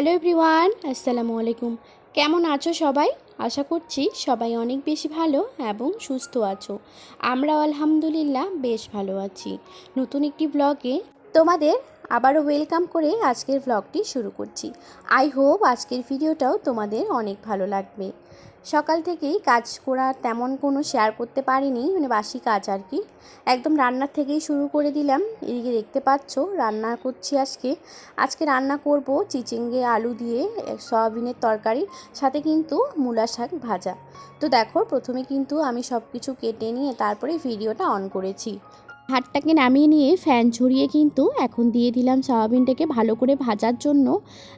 Hello everyone, আসসালামু আলাইকুম। কেমন আছো সবাই? আশা করছি সবাই অনেক বেশি ভালো এবং সুস্থ আছো। আমরা আলহামদুলিল্লাহ বেশ ভালো আছি। নতুন একটি ব্লগে তোমাদের আবারও ওয়েলকাম করে আজকের ব্লগটি শুরু করছি। আই হোপ আজকের ভিডিওটাও তোমাদের অনেক ভালো লাগবে। সকাল থেকেই কাজ করা তেমন কোনো শেয়ার করতে পারিনি মানে বাসি কাজ আর কি। একদম রান্নার থেকেই শুরু করে দিলাম। এদিকে দেখতে পাচ্ছ, রান্না করছি আজকে। আজকে রান্না করব চিচিঙ্গে, আলু দিয়ে সয়াবিনের তরকারি, সাথে কিন্তু মূলা শাক ভাজা। তো দেখো, প্রথমে কিন্তু আমি সব কিছু কেটে নিয়ে তারপরে ভিডিওটা অন করেছি। ভাতটাকে নামিয়ে নিয়ে ফ্যান ঝরিয়ে কিন্তু এখন দিয়ে দিলাম সয়াবিনটাকে ভালো করে ভাজার জন্য।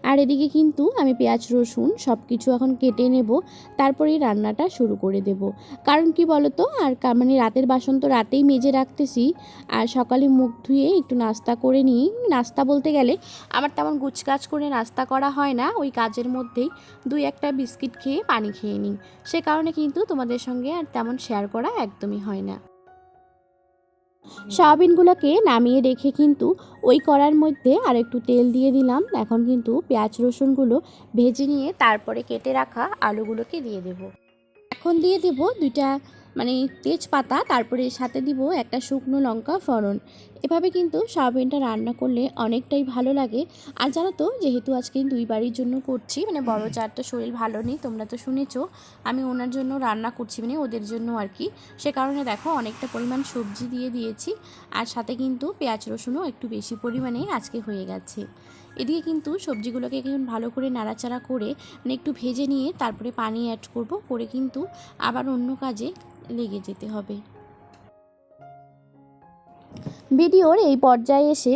আর এদিকে কিন্তু আমি পেঁয়াজ, রসুন সব কিছু এখন কেটে নেব। তারপরেই রান্নাটা শুরু করে দেব। কারণ কি বলতো? আর মানে রাতের বাসন তো রাতেই মেজে রাখতেছি। আর সকালে মুখ ধুয়ে একটু নাস্তা করে নিই। নাস্তা বলতে গেলে আমার তেমন গুছকাজ করে নাস্তা করা হয় না। ওই কাজের মধ্যেই দুই একটা বিস্কিট খেয়ে পানি খেয়ে নিই। সে কারণে কিন্তু তোমাদের সঙ্গে আর তেমন শেয়ার করা একদমই হয় না। সয়াবিনগুলোকে নামিয়ে রেখে কিন্তু ওই কড়ার মধ্যে আর একটু তেল দিয়ে দিলাম। এখন কিন্তু পেঁয়াজ, রসুনগুলো ভেজে নিয়ে তারপরে কেটে রাখা আলুগুলোকে দিয়ে দেব। এখন দিয়ে দেব দুইটা মানে তেজপাতা, তারপরে সাথে দিব একটা শুকনো লঙ্কা ফোড়ন। এভাবে কিন্তু সয়াবিনটা রান্না করলে অনেকটাই ভালো লাগে। আর জানো তো, যেহেতু আজকে দুই বাড়ির জন্য করছি মানে বড় চার তো শরীর ভালো নেই, তোমরা তো শুনেছ, আমি ওনার জন্য রান্না করছি মানে ওদের জন্য আর কি। সে কারণে দেখো অনেকটা পরিমাণ সবজি দিয়ে দিয়েছি, আর সাথে কিন্তু পেঁয়াজ রসুনও একটু বেশি পরিমাণে আজকে হয়ে গেছে। এদিকে কিন্তু সবজিগুলোকে এখন ভালো করে নাড়াচাড়া করে মানে একটু ভেজে নিয়ে তারপরে পানি অ্যাড করব, করে কিন্তু আবার অন্য কাজে লেগে যেতে হবে। ভিডিওর এই পর্যায়ে এসে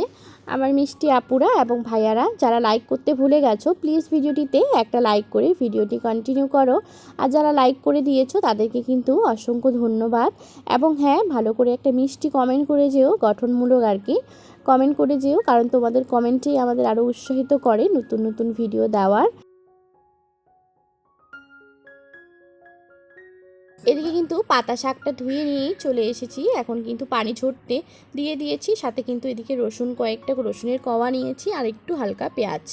আমার মিষ্টি আপুরা এবং ভাইয়ারা যারা লাইক করতে ভুলে গেছো প্লিজ ভিডিওটিতে একটা লাইক করে ভিডিওটি কন্টিনিউ করো। আর যারা লাইক করে দিয়েছ, তাদেরকে কিন্তু অসংখ্য ধন্যবাদ। এবং হ্যাঁ ভালো করে একটা মিষ্টি কমেন্ট করে যেও, গঠনমূলক আর কি। কমেন্ট করে যেও, কারণ তোমাদের কমেন্টেই আমাদের আরও উৎসাহিত করে নতুন নতুন ভিডিও দেওয়ার। পাতা শাকটা ধুয়ে নিয়েই চলে এসেছি। এখন কিন্তু পানি ঝরতে দিয়ে দিয়েছি, সাথে কিন্তু এদিকে রসুন কয়েকটা রসুনের কওয়া নিয়েছি আর একটু হালকা পেঁয়াজ।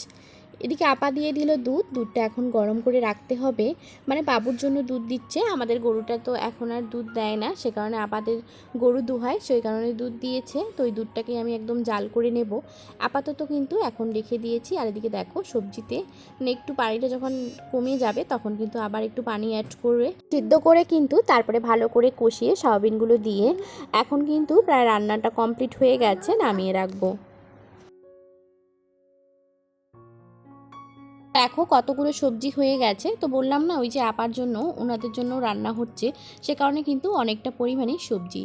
এদিকে আপা দিয়ে দিল দুধ। দুধটা এখন গরম করে রাখতে হবে। মানে বাবুর জন্য দুধ দিচ্ছে। আমাদের গরুটা তো এখন আর দুধ দেয় না। সে কারণে আপাদের গরু দুহায়, সেই কারণে দুধ দিয়েছে। তো ওই দুধটাকে আমি একদম জাল করে নেব। আপাতত কিন্তু এখন রেখে দিয়েছি। আর এদিকে দেখো, সবজিতে মানে একটু পানিটা যখন কমে যাবে, তখন কিন্তু আবার একটু পানি অ্যাড করে সিদ্ধ করে কিন্তু তারপরে ভালো করে কষিয়ে সয়াবিনগুলো দিয়ে, এখন কিন্তু প্রায় রান্নাটা কমপ্লিট হয়ে গেছে, নামিয়ে রাখব। দেখো কতগুলো সবজি হয়ে গেছে। তো বললাম না, ওই যে আপার জন্য, ওনাদের জন্য রান্না হচ্ছে। সে কারণে কিন্তু অনেকটা পরিমাণে সবজি।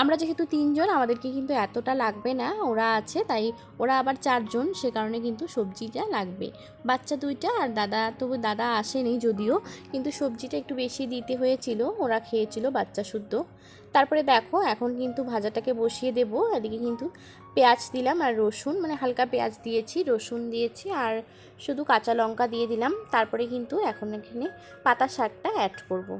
আমরা যেহেতু তিনজন, আমাদেরকে কিন্তু এতটা লাগবে না। ওরা আছে, তাই ওরা আবার চারজন, সে কারণে কিন্তু সবজিটা লাগবে। বাচ্চা দুইটা আর দাদা, তবু দাদা আসেনি যদিও, কিন্তু সবজিটা একটু বেশি দিতে হয়েছিল, ওরা খেয়েছিল বাচ্চা শুদ্ধ। তারপরে দেখো, এখন কিন্তু ভাজাটাকে বসিয়ে দেব, এদিকে কিন্তু পেঁয়াজ দিলাম আর রসুন মানে হালকা পেঁয়াজ দিয়েছি, রসুন দিয়েছি আর শুধু কাঁচা লঙ্কা দিয়ে দিলাম তারপরে কিন্তু এখন এখানে পাতা শাকটা অ্যাড করব।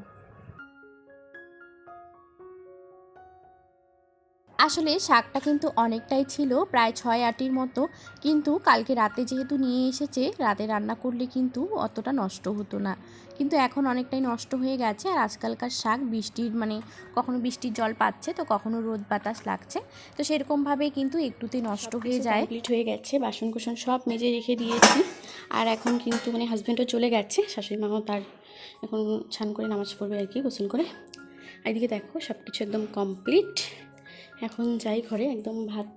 আসলে শাকটা কিন্তু অনেকটাই ছিল প্রায় ছয় আটির মতো। কিন্তু কালকে রাতে যেহেতু নিয়ে এসেছে রাতে রান্না করলে কিন্তু অতটা নষ্ট হতো না। কিন্তু এখন অনেকটাই নষ্ট হয়ে গেছে আর আজকালকার শাক বৃষ্টির মানে কখনো বৃষ্টির জল পাচ্ছে তো কখনো রোদ বাতাস লাগছে। তো সেরকমভাবে কিন্তু একটুতে নষ্ট হয়ে যায়। কমপ্লিট হয়ে গেছে বাসন কুসন সব মেজে রেখে দিয়েছি। আর এখন কিন্তু মানে হাজব্যান্ডও চলে গেছে শাশুড়ি মাও তার এখন ছান করে নামাজ পড়বে আর কি গোসল করে। এদিকে দেখো সব কিছু একদম কমপ্লিট এখন যাই ঘরে, একদম ভাত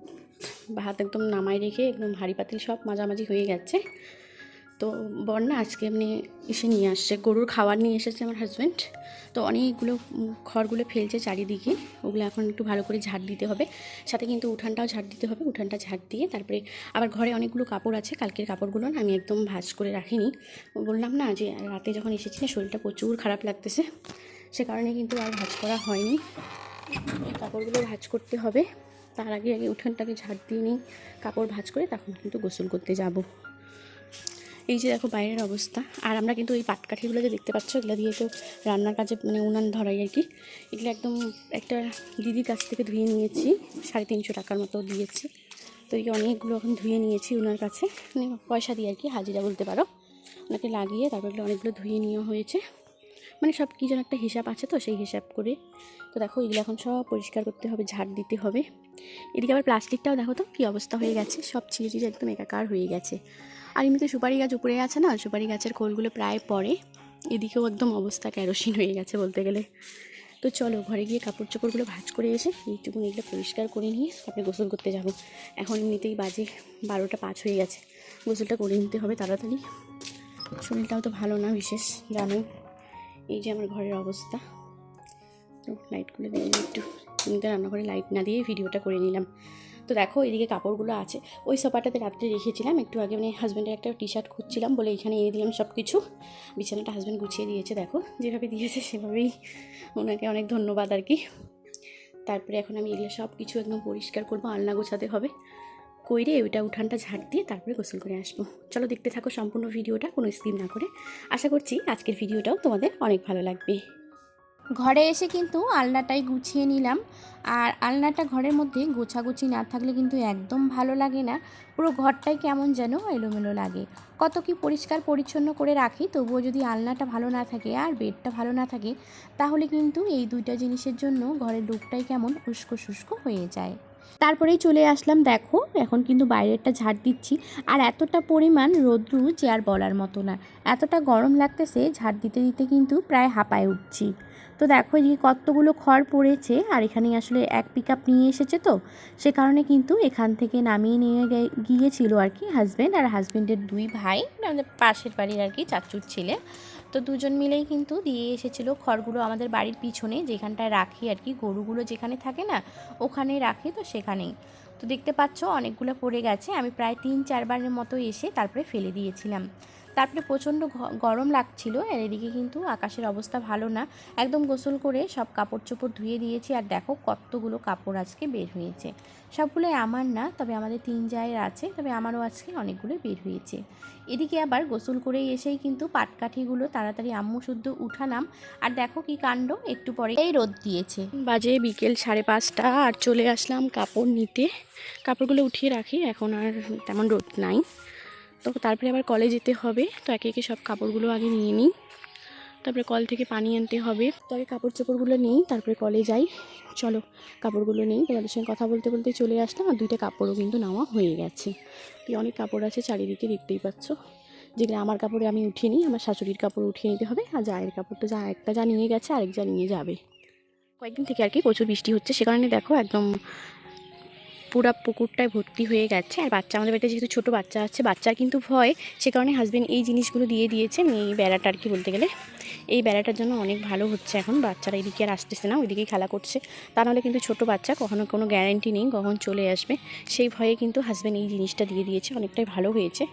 ভাত একদম নামাই রেখে একদম হাঁড়ি পাতিল সব মাঝামাঝি হয়ে গেছে। তো বন্যা আজকে এমনি এসে নিয়ে আসছে, গরুর খাবার নিয়ে এসেছে আমার হাজব্যান্ড তো অনেকগুলো খড়গুলো ফেলছে চারিদিকে, ওগুলো এখন একটু ভালো করে ঝাড় দিতে হবে। সাথে কিন্তু উঠানটাও ঝাড় দিতে হবে, উঠানটা ঝাড় দিয়ে তারপরে আবার ঘরে অনেকগুলো কাপড় আছে, কালকের কাপড়গুলো না আমি একদম ভাজ করে রাখিনি। বললাম না যে রাতে যখন এসেছি না, শরীরটা প্রচুর খারাপ লাগতেছে, সে কারণে কিন্তু আর ভাজ করা হয়নি। কাপড়গুলো ভাঁজ করতে হবে। তার আগে আগে উঠানটাকে ঝাড় দিয়ে নিই। কাপড় ভাঁজ করে তখন কিন্তু গোসল করতে যাব। এই যে দেখো বাইরের অবস্থা। আর আমরা কিন্তু ওই পাটকাঠিগুলো যে দেখতে পাচ্ছ, এগুলো দিয়ে তো রান্নার কাজে মানে উনান ধরাই আর কি। এগুলো একদম একটা দিদির কাছ থেকে ধুয়ে নিয়েছি। সাড়ে তিনশো টাকার মতো দিয়েছি। তো এই অনেকগুলো এখন ধুয়ে নিয়েছি ওনার কাছে। মানে পয়সা দিয়ে আর কি, হাজিরা বলতে পারো। ওনাকে লাগিয়ে তারপর এগুলো অনেকগুলো ধুয়ে নেওয়া হয়েছে। মানে সব কী যেন একটা হিসাব আছে তো, সেই হিসাব করে। তো দেখো, এগুলো এখন সব পরিষ্কার করতে হবে, ঝাড় দিতে হবে। এদিকে আবার প্লাস্টিকটাও দেখো তো, কী অবস্থা হয়ে গেছে। সব ছিঁড়ে ছিঁড়ে একদম একাকার হয়ে গেছে। আর এমনিতে সুপারি গাছ উপরে আছে না, সুপারি গাছের খোলগুলো প্রায় পড়ে। এদিকেও একদম অবস্থা কেরোসিন হয়ে গেছে বলতে গেলে। তো চলো, ঘরে গিয়ে কাপড় চোপড়গুলো ভাঁজ করে এসে এইটুকু এগুলো পরিষ্কার করে নিয়ে তারপরে গোসল করতে যাব। এখন এমনিতেই বাজে বারোটা পাঁচ হয়ে গেছে। গোসলটা করে নিতে হবে তাড়াতাড়ি। শরীরটাও তো ভালো না বিশেষ, জানোই। এই যে আমার ঘরের অবস্থা। তো লাইটগুলো দিয়ে একটু। এমনিতে রান্নাঘরে লাইট না দিয়ে ভিডিওটা করে নিলাম। তো দেখো, এদিকে কাপড়গুলো আছে। ওই সোফাটাতে রাত্রে রেখেছিলাম। একটু আগে মানে হাজব্যান্ডের একটা টি শার্ট খুঁজছিলাম বলে এখানে এনে দিলাম সব কিছু বিছানাটা হাজব্যান্ড গুছিয়ে দিয়েছে, দেখো। যেভাবে দিয়েছে সেভাবেই ওনাকে অনেক ধন্যবাদ আর কি। তারপরে এখন আমি এগুলো সব কিছু একদম পরিষ্কার করব। আলনা গোছাতে হবে। কইরে ওইটা উঠানটা ঝাড় দিয়ে তারপরে গোসল করে আসব। চলো দেখতে থাকো সম্পূর্ণ ভিডিওটা, কোনো স্কিপ না করে। আশা করছি আজকের ভিডিওটাও তোমাদের অনেক ভালো লাগবে। ঘরে এসে কিন্তু আলনাটাই গুছিয়ে নিলাম। আর আলনাটা ঘরের মধ্যে গোছাগুছি না থাকলে কিন্তু একদম ভালো লাগে না। পুরো ঘরটাই কেমন যেন এলোমেলো লাগে। কত কি পরিষ্কার পরিচ্ছন্ন করে রাখি, তবুও যদি আলনাটা ভালো না থাকে আর বেডটা ভালো না থাকে, তাহলে কিন্তু এই দুইটা জিনিসের জন্য ঘরের লুকটাই কেমন উস্কো শুষ্ক হয়ে যায়। তারপরেই চলে আসলাম, দেখো, এখন কিন্তু বাইরেরটা ঝাড় দিচ্ছি। আর এতটা পরিমাণ রোদ্রু যে আর বলার মতো না। এতটা গরম লাগতেছে, ঝাড় দিতে দিতে কিন্তু প্রায় হাঁপায় উঠছি। তো দেখো, এই কতগুলো খড় পড়েছে, আর এখানে আসলে এক পিক আপ নিয়ে এসেছে তো, সে কারণে কিন্তু এখান থেকে নামিয়ে নিয়ে গিয়েছিল আর কি হাজব্যান্ড আর হাজব্যান্ডের দুই ভাই আমাদের পাশের বাড়ির আর কি চাচুর ছেলে। তো দুজন মিলেই কিন্তু দিয়ে এসেছিল খড়গুলো আমাদের বাড়ির পিছনে, যেখানটায় রাখি আর কি, গরুগুলো যেখানে থাকে না, ওখানেই রাখি তো সেখানেই। তো দেখতে পাচ্ছ অনেকগুলো পড়ে গেছে, আমি প্রায় তিন চারবারের মতো এসে তারপরে ফেলে দিয়েছিলাম। তারপরে প্রচণ্ড গরম লাগছিল, আর এদিকে কিন্তু আকাশের অবস্থা ভালো না। একদম গোসল করে সব কাপড় চোপড় ধুয়ে দিয়েছি, আর দেখো কতগুলো কাপড় আজকে বের হয়েছে। সবগুলোই আমার না, তবে আমাদের তিন জায়ের আছে, তবে আমারও আজকে অনেকগুলো বের হয়েছে। এদিকে আবার গোসল করে এসেই কিন্তু পাটকাঠিগুলো তাড়াতাড়ি আম্মু শুদ্ধ উঠালাম, আর দেখো কি কাণ্ড, একটু পরে এই রোদ দিয়েছে। বাজে বিকেল সাড়ে পাঁচটা, আর চলে আসলাম কাপড় নিতে। কাপড়গুলো উঠিয়ে রাখি, এখন আর তেমন রোদ নাই। তো তারপরে আবার কলে যেতে হবে। তো একে একে সব কাপড়গুলো আগে নিয়ে নিই। তারপরে কল থেকে পানি আনতে হবে। তো আগে কাপড় চোপড়গুলো নিই, তারপরে কলে যাই। চলো, কাপড়গুলো নেই। তোমাদের সঙ্গে কথা বলতে বলতে চলে আসলাম আর দুইটা কাপড়ও কিন্তু নেওয়া হয়ে গেছে। তো অনেক কাপড় আছে চারিদিকে দেখতেই পাচ্ছ। যেগুলো আমার কাপড়ে আমি উঠিয়ে নিই আমার শাশুড়ির কাপড় উঠিয়ে নিতে হবে। আর জায়ের কাপড়টা যা, একটা যা নিয়ে গেছে, আরেক যা নিয়ে যাবে। কয়েকদিন থেকে আর কি প্রচুর বৃষ্টি হচ্ছে। সে কারণে দেখো একদম পুরা পুকুরটায় ভর্তি হয়ে গেছে। আর বাচ্চা, আমাদের বাড়িতে যেহেতু ছোটো বাচ্চা আছে বাচ্চার কিন্তু ভয়। সে কারণে হাজবেন্ড এই জিনিসগুলো দিয়ে দিয়েছে এই বেড়াটা আর কি বলতে গেলে। এই বেড়াটার জন্য অনেক ভালো হচ্ছে এখন, বাচ্চারা এদিকে আর আসতেছে না, ওইদিকেই খেলা করছে। তা নাহলে কিন্তু ছোটো বাচ্চা, কখনো কোনো গ্যারান্টি নেই কখন চলে আসবে। সেই ভয়ে কিন্তু হাজবেন্ড এই জিনিসটা দিয়ে দিয়েছে, অনেকটাই ভালো হয়েছে।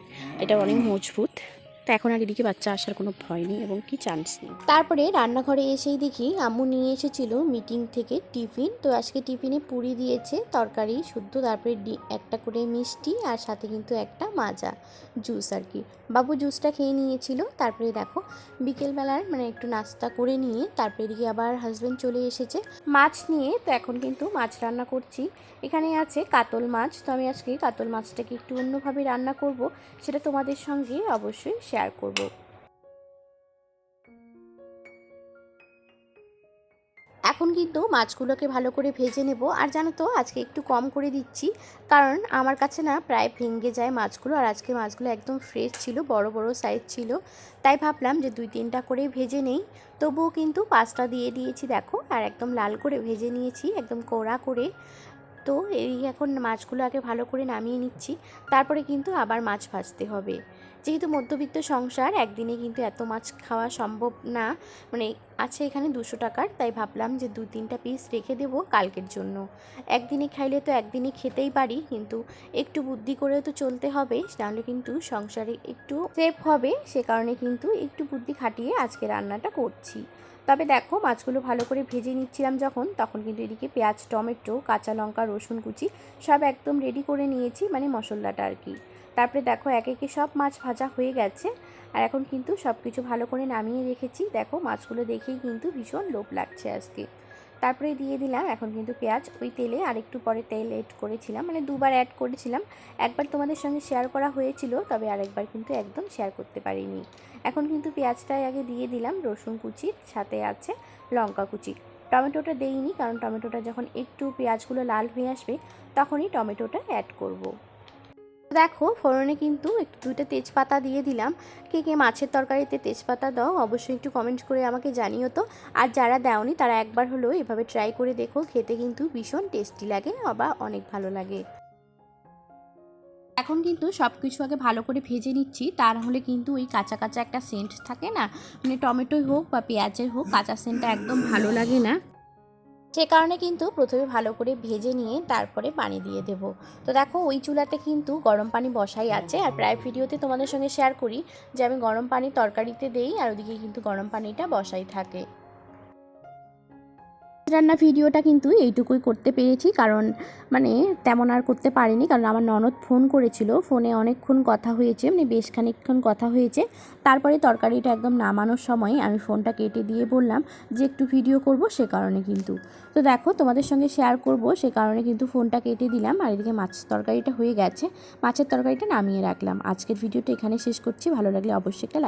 এটা অনেক মজবুত। তো এখন আর এদিকে বাচ্চা আসার কোনো ভয় নেই এবং কি চান্স নেই। তারপরে রান্নাঘরে এসেই দেখি আম্মু নিয়ে এসেছিল মিটিং থেকে টিফিন। তো আজকে টিফিনে পুরি দিয়েছে, তরকারি, শুদ্ধ, তারপরে একটা করে মিষ্টি আর সাথে কিন্তু একটা মাজা জুস আর কি। বাবু জুসটা খেয়ে নিয়েছিল, তারপরে দেখো বিকেলবেলার মানে একটু নাস্তা করে নিয়ে তারপরে এদিকে আবার হাজব্যান্ড চলে এসেছে। মাছ নিয়ে তো এখন কিন্তু মাছ রান্না করছি। এখানে আছে কাতল মাছ, তো আমি আজকে কাতল মাছটাকে একটু অন্যভাবে রান্না করব। সেটা তোমাদের সঙ্গে অবশ্যই শেয়ার করব। এখন কিন্তু মাছগুলোকে ভালো করে ভেজে নেব। আর জানো তো, আজকে একটু কম করে দিচ্ছি। কারণ আমার কাছে না প্রায় ভেঙে যায় মাছগুলো। আর আজকে মাছগুলো একদম ফ্রেশ ছিল, বড় বড় সাইজ ছিল। তাই ভাবলাম যে দুই তিনটা করে ভেজে নেই। তবুও কিন্তু পাঁচটা দিয়ে দিয়েছি, দেখো। আর একদম লাল করে ভেজে নিয়েছি, একদম কোড়া করে। তো এই এখন মাছগুলো আগে ভালো করে নামিয়ে নিচ্ছি। তারপরে কিন্তু আবার মাছ ভাজতে হবে। যেহেতু মধ্যবিত্ত সংসার, একদিনে কিন্তু এত মাছ খাওয়া সম্ভব না। মানে আছে এখানে দুশো টাকার, তাই ভাবলাম যে দু তিনটা পিস রেখে দেবো কালকের জন্য। একদিনে খাইলে তো একদিনে খেতেই পারি, কিন্তু একটু বুদ্ধি করেও তো চলতে হবে, তাহলে কিন্তু সংসারে একটু সেফ হবে। সে কারণে কিন্তু একটু বুদ্ধি খাটিয়ে আজকে রান্নাটা করছি। তবে দেখো, মাছগুলো ভালো করে ভেজে নিচ্ছিলাম যখন, তখন কিন্তু এদিকে পেঁয়াজ, টমেটো, কাঁচা লঙ্কা, রসুন কুচি সব একদম রেডি করে নিয়েছি মানে মশলাটা আর কি। তারপরে দেখো একে একে সব মাছ ভাজা হয়ে গেছে। আর এখন কিন্তু সব কিছু ভালো করে নামিয়ে রেখেছি। দেখো মাছগুলো দেখেই কিন্তু ভীষণ লোভ লাগছে আজকে। তারপরে দিয়ে দিলাম এখন কিন্তু পেঁয়াজ ওই তেলে আর একটু পরে তেল এড করেছিলাম। মানে দুবার অ্যাড করেছিলাম। একবার তোমাদের সঙ্গে শেয়ার করা হয়েছিল, তবে আরেকবার কিন্তু একদম শেয়ার করতে পারিনি। এখন কিন্তু পেঁয়াজটাই আগে দিয়ে দিলাম, রসুন কুচির সাথে আছে লঙ্কা কুচি। টমেটোটা দেইনি, কারণ টমেটোটা যখন একটু পেঁয়াজগুলো লাল হয়ে আসবে, তখনই টমেটোটা অ্যাড করব। দেখো, ফোড়নে কিন্তু একটু দুটো তেজপাতা দিয়ে দিলাম। কে কে মাছের তরকারিতে তেজপাতা দাও, অবশ্যই একটু কমেন্ট করে আমাকে জানিও তো। আর যারা দাওনি, তারা একবার হলেও এভাবে ট্রাই করে দেখো, খেতে কিন্তু ভীষণ টেস্টি লাগে বা অনেক ভালো লাগে। এখন কিন্তু সব কিছু আগে ভালো করে ভেজে নিচ্ছি তা নাহলে কিন্তু ওই কাঁচা কাঁচা একটা সেন্ট থাকে না? মানে টমেটোই হোক বা পেঁয়াজের হোক, কাঁচা সেন্টটা একদম ভালো লাগে না। সে কারণে কিন্তু প্রথমে ভালো করে ভেজে নিয়ে তারপরে পানি দিয়ে দেব। তো দেখো, ওই চুলাতে কিন্তু গরম পানি বসাই আছে। আর প্রায় ভিডিওতে তোমাদের সঙ্গে শেয়ার করি যে আমি গরম পানি তরকারিতে দেই আর ওদিকে কিন্তু গরম পানিটা বসাই থাকে। রান্না ভিডিওটা কিন্তু এইটুকুই করতে পেরেছি, কারণ মানে তেমন আর করতে পারিনি, কারণ আমার ননদ ফোন করেছিল, ফোনে অনেকক্ষণ কথা হয়েছে মানে বেশ খানিকক্ষণ কথা হয়েছে। তারপরে তরকারিটা একদম নামানোর সময় আমি ফোনটা কেটে দিয়ে বললাম যে একটু ভিডিও করব সে কারণে কিন্তু। তো দেখো, তোমাদের সঙ্গে শেয়ার করব, সে কারণে কিন্তু ফোনটা কেটে দিলাম, আর এদিকে মাছের তরকারিটা হয়ে গেছে, মাছের তরকারিটা নামিয়ে রাখলাম। আজকের ভিডিওটা এখানে শেষ করছি, ভালো লাগলে অবশ্যই একটা লাইক